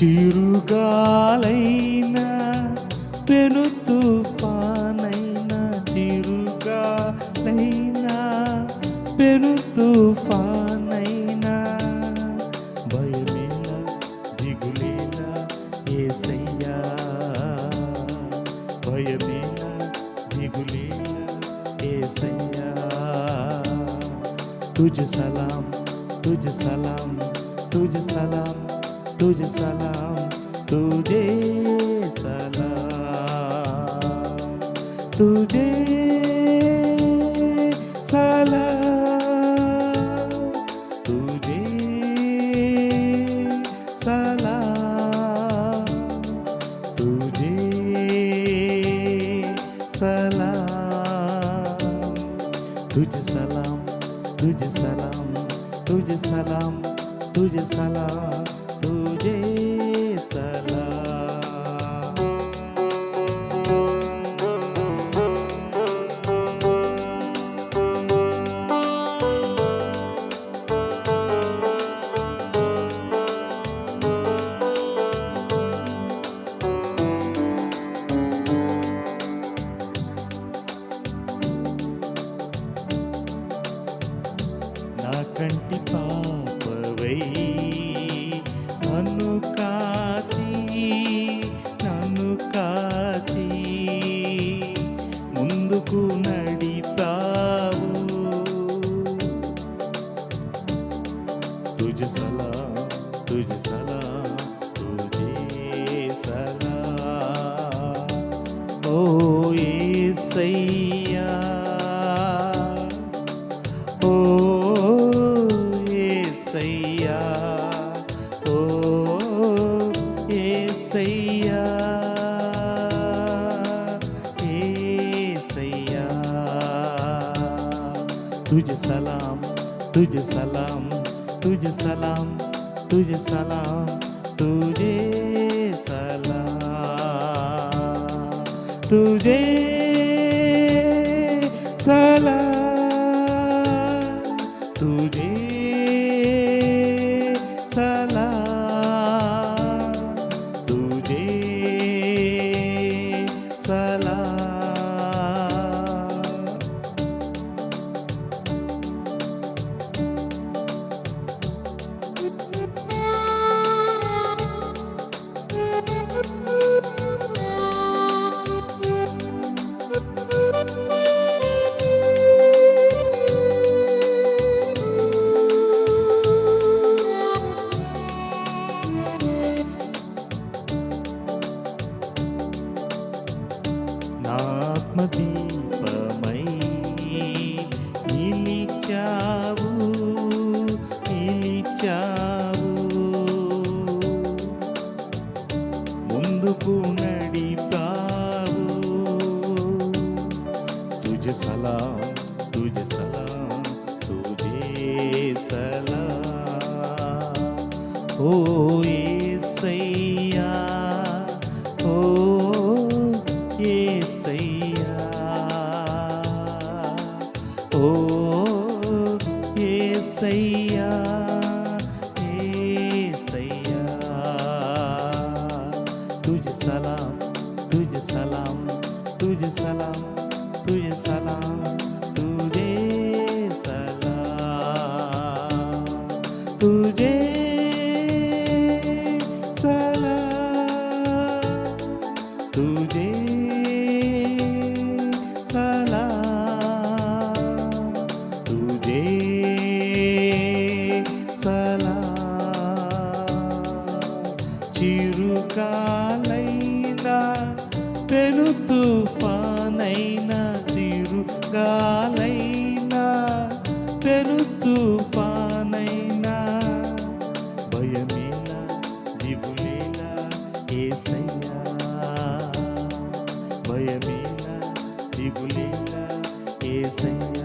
చిరుగాలైనా పెను తుఫానైనా చిరుగాలైనా పెను తుఫానైనా భయమేలా దిగులేలా ఏసయ్యా భయమేలా దిగులేలా ఏసయ్యా तुझ सलाम तुझ सलाम तुझ सलाम तुझ सलाम, तुझे सलाम तुझे सलाम तुझे सलाम तुझे सलाम, तुझ सलाम तुझ सलाम तुझ सलाम तुझ सलाम। పాటి పాపవై నన్ను కాచి నన్ను కాచి ముందుకు నడిపావు. తుజ సలా తుజ సలా తుజే సలా. ఓ ఏ సై तुझ सलाम तुझ सलाम तुझ सलाम तुझ सलाम तुझे सलाम तुझे ఆత్మదీపమై నిలిచావు నిలిచావు. ముందుకు నడిపావు. తుజ సలాం తుజ సలాం తుజే సలాం ఓ o Today. పెను తుఫానైనా చిరుగాలైనా పెను తుఫానైనా. భయమేలా దిగులేలా ఏసయ్యా? భయమేలా దిగులేలా ఏసయ్యా?